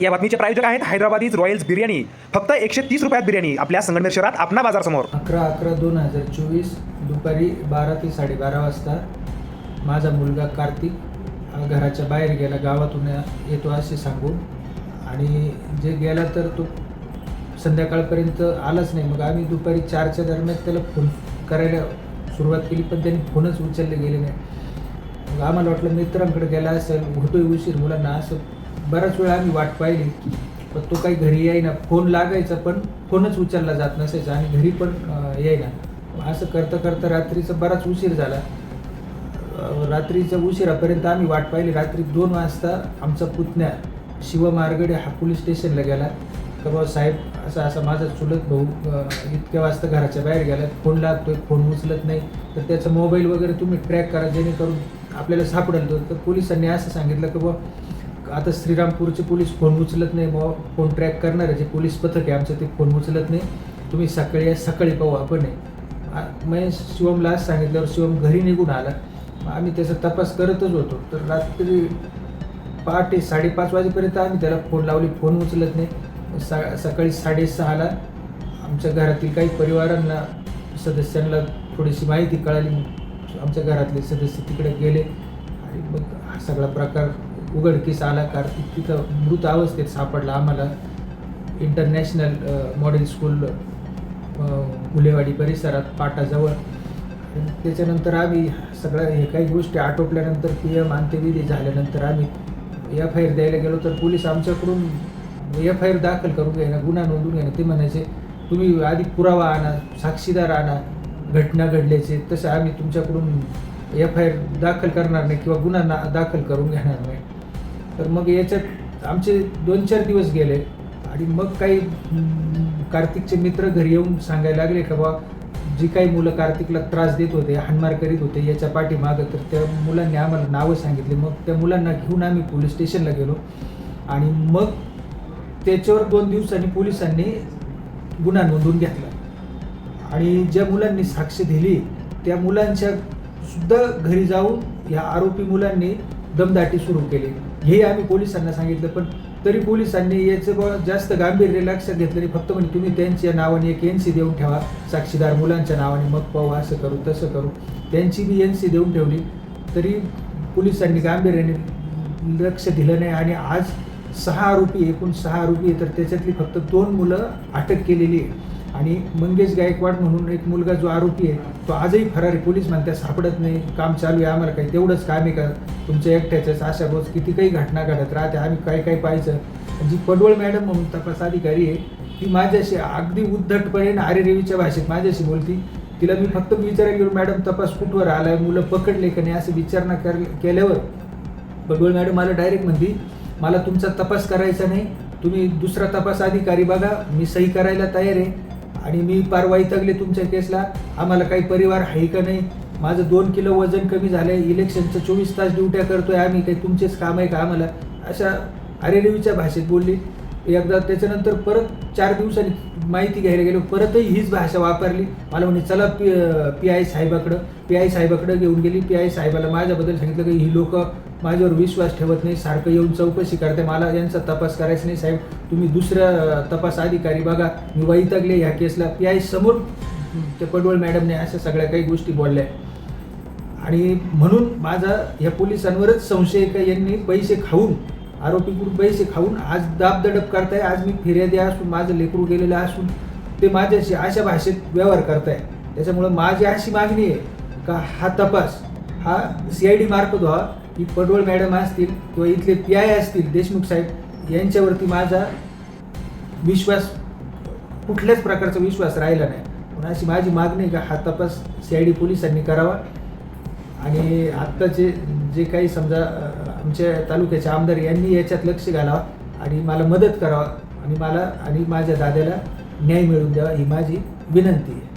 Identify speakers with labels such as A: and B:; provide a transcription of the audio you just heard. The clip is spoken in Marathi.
A: या बातमीचे प्रायोजक आहेत हैदराबादीज रॉयल्स बिर्याणी. फक्त एकशे तीस रुपयात बिर्याणी आपल्या संगमनेर शहरात आपणा बाजार समोर
B: अकरा अकरा दोन हजार चोवीस दुपारी बारा ते साडेबारा वाजता माझा मुलगा कार्तिक अ, घराच्या बाहेर गेला गावातून येतो असे सांगून. आणि जे गेला तर तो संध्याकाळपर्यंत आलाच नाही. मग आम्ही दुपारी चारच्या दरम्यान त्याला फोन करायला सुरुवात केली पण त्यांनी फोनच उचलले गेले नाही. मग आम्हाला वाटलं मित्रांकडे गेला असेल होतोय उशीर मुलांना असं बराच वेळा आम्ही वाट पाहिली पण तो काही घरी येईना. फोन लागायचा पण फोनच उचलला जात नसायचा आणि घरी पण येईना. असं करता करता रात्रीचा बराच उशीर झाला. रात्रीच्या उशिरापर्यंत आम्ही वाट पाहिली. रात्री दोन वाजता आमचा पुतण्या शिवमार्गडे हा पोलीस स्टेशनला गेला. का बाबा साहेब असा असा माझा चुलत भाऊ इतक्या वाजता घराच्या बाहेर गेला. फोन लागतोय फोन उचलत नाही. तर त्याचा मोबाईल वगैरे तुम्ही ट्रॅक करा जेणेकरून आपल्याला सापडेल तो. तर पोलिसांनी असं सांगितलं की बाबा आता श्रीरामपूरचे पोलीस फोन उचलत नाही बा फोन ट्रॅक करणारे जे पोलीस पथक आहे आमचं ते फोन उचलत नाही. तुम्ही सकाळी या सकाळी पाहू आपण आहे मग शिवमला आज सांगितल्यावर शिवम घरी निघून आला. मग आम्ही त्याचा तपास करतच होतो. तर रात्री पहाटे साडेपाच वाजेपर्यंत आम्ही त्याला फोन लावली फोन उचलत नाही. सा सकाळी साडेसहाला आमच्या घरातील काही परिवारांना सदस्यांना थोडीशी माहिती कळाली. आमच्या घरातले सदस्य तिकडे गेले. आणि मग हा सगळा प्रकार उघडकीस आला कार्तिक तिथं मृत अवस्थेत सापडला आम्हाला. इंटरनॅशनल मॉडेल स्कूल गुलेवाडी परिसरात पाटाजवळ. त्याच्यानंतर आम्ही सगळ्या हे काही गोष्टी आटोपल्यानंतर पी एम अंत्यविधी झाल्यानंतर आम्ही एफ आय आर द्यायला गेलो तर पोलीस आमच्याकडून एफ आय आर दाखल करून घ्यायना गुन्हा नोंदून घ्यायना ते म्हणायचे तुम्ही आधी पुरावा आणा साक्षीदार आणा घटना घडल्याचे. तसं आम्ही तुमच्याकडून एफ आय आर दाखल करणार नाही किंवा गुन्हा ना दाखल करून घेणार नाही. तर मग याच्यात आमचे दोन चार दिवस गेले आणि मग काही कार्तिकचे मित्र घरी येऊन सांगायला लागले का बा जी काही मुलं कार्तिकला त्रास देत होते हाणमार करीत होते याच्या पाठीमागं तर त्या मुलांनी आम्हाला नावं सांगितली. मग त्या मुलांना घेऊन आम्ही पोलीस स्टेशनला गेलो. आणि मग त्याच्यावर दोन दिवसांनी पोलिसांनी गुन्हा नोंदवून घेतला. आणि ज्या मुलांनी साक्ष दिली त्या मुलांच्या सुद्धा घरी जाऊन ह्या आरोपी मुलांनी दमदाटी सुरू केली. हे आम्ही पोलिसांना सांगितलं पण तरी पोलिसांनी याचं जास्त गांभीर्य लक्षात घेतलं नाही. फक्त म्हणजे तुम्ही त्यांच्या नावाने एक एन सी देऊन ठेवा. साक्षीदार मुलांच्या नावाने मग पाहू असं करू तसं करू. त्यांची बी एन सी देऊन ठेवली. तरी पोलिसांनी गांभीर्याने लक्ष दिलं नाही आणि आज सहा आरोपी एकूण सहा आरोपी आहे तर त्याच्यातली फक्त दोन मुलं अटक केलेली आहे. आणि मंगेश गायकवाड म्हणून एक मुलगा जो आरोपी आहे तो आजही फरारी पोलीस म्हणतात सापडत नाही काम चालू आहे आम्हाला काही तेवढंच काम आहे का? तुमच्या एकट्याच्याच अशा रोज किती काही घटना घडत राहते आम्ही काय काय पाहायचं? जी पडवळ मॅडम म्हणून तपास अधिकारी आहे ती माझ्याशी अगदी उद्धटपणे आरेरेवीच्या भाषेत माझ्याशी बोलती. तिला मी फक्त विचारायला गेलो मॅडम तपास कुठवर आलाय? मुलं पकडले का नाही? असं विचारणा कर केल्यावर पडवळ मॅडम मला डायरेक्ट म्हणती मला तुमचा तपास करायचा नाही तुम्ही दुसरा तपास अधिकारी बघा मी सही करायला तयार आहे. आणि मी पार वैतागले तुमच्या केसला. आम्हाला काही परिवार आहे का नाही? माझं दोन किलो वजन कमी झालं आहे इलेक्शनचं चोवीस तास ड्युट्या करतोय आम्ही. काही तुमचेच काम आहे का आम्हाला? अशा अरेरेवीच्या भाषेत बोलली. एकदा त्याच्यानंतर परत चार दिवसांनी माहिती घ्यायला गेलो. परतही हीच भाषा वापरली. मला म्हणे चला पी पी आय साहेबाकडं. पी आय साहेबाकडं घेऊन गेली. पी आय साहेबाला माझ्याबद्दल सांगितलं की ही लोकं माझ्यावर विश्वास ठेवत नाही. सारखं येऊन चौकशी करते. मला यांचा तपास करायचा नाही साहेब. तुम्ही दुसऱ्या तपास अधिकारी बघा. मी वैतागले ह्या केसला. पी आय समोर ते पडवळ मॅडमने अशा सगळ्या काही गोष्टी बोलल्या. आणि म्हणून माझा या पोलिसांवरच संशय का? यांनी पैसे खाऊन आरोपीकडून पैसे खाऊन आज दाबदडप करताय. आज मी फिर्यादी असून माझं लेकरू गेलेलं असून ते माझ्याशी अशा भाषेत व्यवहार करताय. त्याच्यामुळं माझी अशी मागणी आहे का? हा तपास हा सी आय डी मार्फत व्हावा. ही पडवळ मॅडम असतील किंवा इथले पी आय असतील देशमुख साहेब यांच्यावरती माझा विश्वास कुठल्याच प्रकारचा विश्वास राहिला नाही. पण अशी माझी मागणी का हा तपास सी आय डी पोलिसांनी करावा. आणि आत्ताचे जे काही समजा आमच्या तालुक्याचे आमदार यांनी याच्यात लक्ष घालावा आणि मला मदत करावा. आणि मला आणि माझ्या दाद्याला न्याय मिळवून द्यावा ही माझी विनंती आहे.